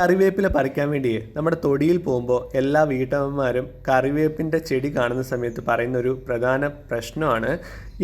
കറിവേപ്പില പറിക്കാൻ വേണ്ടി നമ്മുടെ തൊടിയിൽ പോകുമ്പോൾ എല്ലാ വീട്ടമ്മമാരും കറിവേപ്പിന്റെ ചെടി കാണുന്ന സമയത്ത് പറയുന്ന ഒരു പ്രധാന പ്രശ്നമാണ്.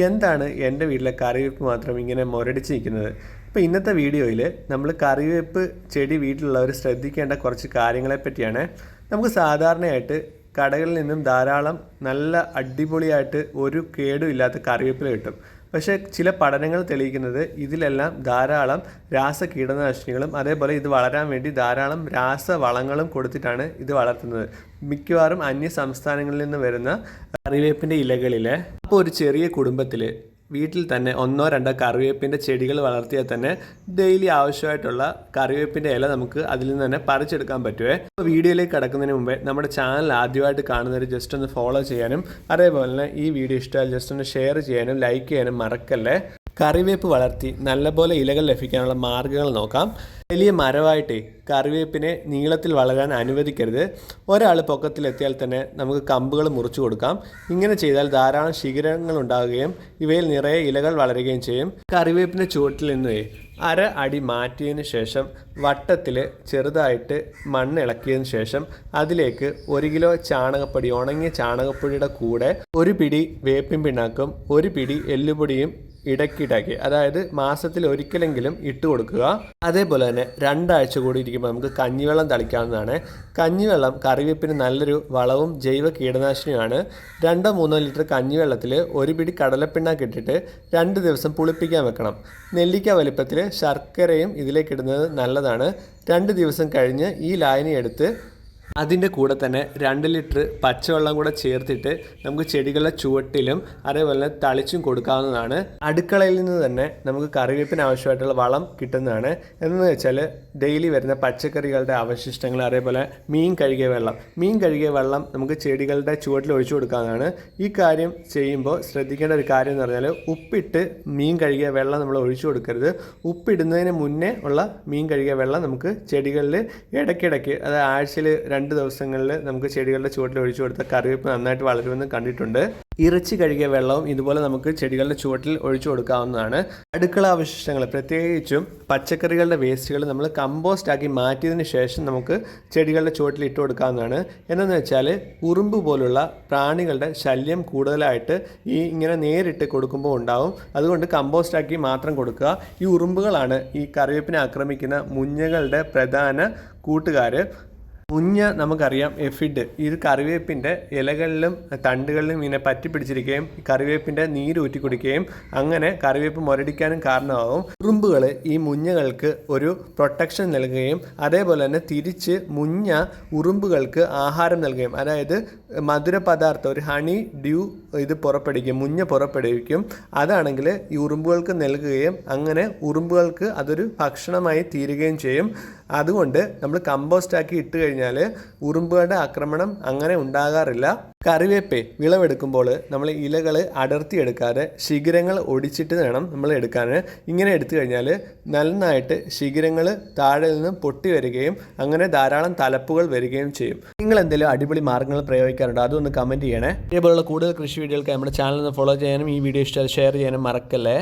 എന്താണ് എന്റെ വീട്ടിലെ കറിവേപ്പ് മാത്രം ഇങ്ങനെ മുരടിച്ച് നിൽക്കുന്നത്? അപ്പോൾ ഇന്നത്തെ വീഡിയോയിൽ നമ്മൾ കറിവേപ്പ് ചെടി വീട്ടിലുള്ളവർ ശ്രദ്ധിക്കേണ്ട കുറച്ച് കാര്യങ്ങളെ പറ്റിയാണ്. നമുക്ക് സാധാരണയായിട്ട് കടകളിൽ നിന്നും ധാരാളം നല്ല അടിപൊളിയായിട്ട് ഒരു കേടും ഇല്ലാത്ത കറിവേപ്പില കിട്ടും. പക്ഷേ ചില പഠനങ്ങൾ തെളിയിക്കുന്നത് ഇതിലെല്ലാം ധാരാളം രാസ കീടനാശിനികളും അതേപോലെ ഇത് വളരാൻ വേണ്ടി ധാരാളം രാസവളങ്ങളും കൊടുത്തിട്ടാണ് ഇത് വളർത്തുന്നത്. മിക്കവാറും അന്യ സംസ്ഥാനങ്ങളിൽ നിന്ന് വരുന്ന കറിവേപ്പിന്റെ ഇലകളിൽ അപ്പോൾ ഒരു ചെറിയ കുടുംബത്തിൽ വീട്ടിൽ തന്നെ ഒന്നോ രണ്ടോ കറിവേപ്പിന്റെ ചെടികൾ വളർത്തിയാൽ തന്നെ ഡെയിലി ആവശ്യമായിട്ടുള്ള കറിവേപ്പിന്റെ ഇല നമുക്ക് അതിൽ നിന്ന് തന്നെ പറിച്ചെടുക്കാൻ പറ്റുമേ വീഡിയോയിലേക്ക് കിടക്കുന്നതിന് മുമ്പേ നമ്മുടെ ചാനൽ ആദ്യമായിട്ട് കാണുന്നവർ ജസ്റ്റ് ഒന്ന് ഫോളോ ചെയ്യാനും അതേപോലെ തന്നെ ഈ വീഡിയോ ഇഷ്ടമായാൽ ജസ്റ്റ് ഒന്ന് ഷെയർ ചെയ്യാനും ലൈക്ക് ചെയ്യാനും മറക്കല്ലേ? കറിവേപ്പ് വളർത്തി നല്ലപോലെ ഇലകൾ ലഭിക്കാനുള്ള മാർഗങ്ങൾ നോക്കാം. വലിയ മരമായിട്ട് കറിവേപ്പിനെ നീളത്തിൽ വളരാൻ അനുവദിക്കരുത്. ഒരാൾ പൊക്കത്തിലെത്തിയാൽ തന്നെ നമുക്ക് കമ്പുകൾ മുറിച്ചു കൊടുക്കാം. ഇങ്ങനെ ചെയ്താൽ ധാരാളം ശിഖരങ്ങൾ ഉണ്ടാവുകയും ഇവയിൽ നിറയെ ഇലകൾ വളരുകയും ചെയ്യും. കറിവേപ്പിന്റെ ചുവട്ടിൽ നിന്ന് അര അടി മാറ്റിയതിന് ശേഷം വട്ടത്തിൽ ചെറുതായിട്ട് മണ്ണ് ഇളക്കിയതിന് ശേഷം അതിലേക്ക് ഒരു കിലോ ചാണകപ്പൊടി ഉണങ്ങിയ ചാണകപ്പൊടിയുടെ കൂടെ ഒരു പിടി വേപ്പിൻ പിണ്ണാക്കും ഒരു പിടി എല്ലുപൊടിയും ഇടയ്ക്കിടയ്ക്ക് അതായത് മാസത്തിൽ ഒരിക്കലെങ്കിലും ഇട്ട് കൊടുക്കുക. അതേപോലെ തന്നെ രണ്ടാഴ്ച കൂടി ഇരിക്കുമ്പോൾ നമുക്ക് കഞ്ഞിവെള്ളം തളിക്കാവുന്നതാണ്. കഞ്ഞിവെള്ളം കറിവേപ്പിന് നല്ലൊരു വളവും ജൈവ കീടനാശിനിയുമാണ്. രണ്ടോ മൂന്നോ ലിറ്റർ കഞ്ഞിവെള്ളത്തിൽ ഒരു പിടി കടലപ്പിണ്ണാക്ക് ഇട്ടിട്ട് രണ്ട് ദിവസം പുളിപ്പിക്കാൻ വെക്കണം. നെല്ലിക്ക വലിപ്പത്തിൽ ശർക്കരയും ഇതിലേക്ക് ഇടുന്നത് നല്ലതാണ്. രണ്ട് ദിവസം കഴിഞ്ഞ് ഈ ലായനി എടുത്ത് അതിന്റെ കൂടെ തന്നെ രണ്ട് ലിറ്റർ പച്ചവെള്ളം കൂടെ ചേർത്തിട്ട് നമുക്ക് ചെടികളുടെ ചുവട്ടിലും അതേപോലെ തളിച്ചും കൊടുക്കാവുന്നതാണ്. അടുക്കളയിൽ നിന്ന് തന്നെ നമുക്ക് കറിവേപ്പിന് ആവശ്യമായിട്ടുള്ള വളം കിട്ടുന്നതാണ്. എന്ന് വെച്ചാൽ ഡെയിലി വരുന്ന പച്ചക്കറികളുടെ അവശിഷ്ടങ്ങൾ അതേപോലെ മീൻ കഴുകിയ വെള്ളം. മീൻ കഴുകിയ വെള്ളം നമുക്ക് ചെടികളുടെ ചുവട്ടിൽ ഒഴിച്ചു കൊടുക്കാവുന്നതാണ്. ഈ കാര്യം ചെയ്യുമ്പോൾ ശ്രദ്ധിക്കേണ്ട ഒരു കാര്യം എന്ന് പറഞ്ഞാൽ ഉപ്പിട്ട് മീൻ കഴുകിയ വെള്ളം നമ്മൾ ഒഴിച്ചു കൊടുക്കരുത്. ഉപ്പിടുന്നതിന് മുന്നേ ഉള്ള മീൻ കഴുകിയ വെള്ളം നമുക്ക് ചെടികളിൽ ഇടയ്ക്കിടയ്ക്ക് അതായത് ആഴ്ചയിൽ രണ്ട് ദിവസങ്ങളിൽ നമുക്ക് ചെടികളുടെ ചുവട്ടിൽ ഒഴിച്ചു കൊടുത്ത കറിവേപ്പ് നന്നായിട്ട് വളരുമെന്ന് കണ്ടിട്ടുണ്ട്. ഇറച്ചി കഴുകിയ വെള്ളവും ഇതുപോലെ നമുക്ക് ചെടികളുടെ ചുവട്ടിൽ ഒഴിച്ചു കൊടുക്കാവുന്നതാണ്. അടുക്കള അവശിഷ്ടങ്ങൾ പ്രത്യേകിച്ചും പച്ചക്കറികളുടെ വേസ്റ്റുകൾ നമ്മൾ കമ്പോസ്റ്റ് ആക്കി മാറ്റിയതിന് ശേഷം നമുക്ക് ചെടികളുടെ ചുവട്ടിൽ ഇട്ട് കൊടുക്കാവുന്നതാണ്. എന്നു വെച്ചാൽ ഉറുമ്പ് പോലുള്ള പ്രാണികളുടെ ശല്യം കൂടുതലായിട്ട് ഈ ഇങ്ങനെ നേരിട്ട് കൊടുക്കുമ്പോൾ ഉണ്ടാവും. അതുകൊണ്ട് കമ്പോസ്റ്റ് ആക്കി മാത്രം കൊടുക്കുക. ഈ ഉറുമ്പുകളാണ് ഈ കറിവേപ്പിനെ ആക്രമിക്കുന്ന മുഞ്ഞകളുടെ പ്രധാന കൂട്ടുകാർ മുഞ്ഞ നമുക്കറിയാം എഫിഡ്. ഇത് കറിവേപ്പിന്റെ ഇലകളിലും തണ്ടുകളിലും ഇങ്ങനെ പറ്റി പിടിച്ചിരിക്കുകയും കറിവേപ്പിന്റെ ഊറ്റി കുടിക്കുകയും അങ്ങനെ കറിവേപ്പ് മുരടിക്കാനും കാരണമാകും ഉറുമ്പുകൾ ഈ മുഞ്ഞകൾക്ക് ഒരു പ്രൊട്ടക്ഷൻ നൽകുകയും അതേപോലെ തന്നെ തിരിച്ച് മുഞ്ഞ ഉറുമ്പുകൾക്ക് ആഹാരം നൽകുകയും അതായത് മധുര പദാർത്ഥം ഒരു ഹണി ഡ്യൂ ഇത് പുറപ്പെടുവിക്കും മുഞ്ഞ പുറപ്പെടുവിക്കും. അതാണെങ്കിൽ ഈ ഉറുമ്പുകൾക്ക് നൽകുകയും അങ്ങനെ ഉറുമ്പുകൾക്ക് അതൊരു ഭക്ഷണമായി തീരുകയും ചെയ്യും. അതുകൊണ്ട് നമ്മൾ കമ്പോസ്റ്റ് ആക്കി ഇട്ട് കഴിഞ്ഞാൽ ഉറുമ്പുകളുടെ ആക്രമണം അങ്ങനെ ഉണ്ടാകാറില്ല. കറിവേപ്പേ വിളവെടുക്കുമ്പോൾ നമ്മൾ ഇലകൾ അടർത്തിയെടുക്കാതെ ശിഖരങ്ങൾ ഒടിച്ചിട്ട് വേണം നമ്മൾ എടുക്കാൻ ഇങ്ങനെ എടുത്തു കഴിഞ്ഞാൽ നന്നായിട്ട് ശിഖരങ്ങൾ താഴെ നിന്ന് പൊട്ടി വരികയും അങ്ങനെ ധാരാളം തലപ്പുകൾ വരികയും ചെയ്യും. നിങ്ങൾ എന്തെങ്കിലും അടിപൊളി മാർഗങ്ങൾ പ്രയോഗിക്കാറുണ്ടോ? അതൊന്ന് കമന്റ് ചെയ്യണേ. ഇതേപോലുള്ള കൂടുതൽ കൃഷി വീഡിയോകൾക്ക് നമ്മുടെ ചാനൽ ഒന്ന് ഫോളോ ചെയ്യാനും ഈ വീഡിയോ ഇഷ്ടം ഷെയർ ചെയ്യാനും മറക്കല്ലേ?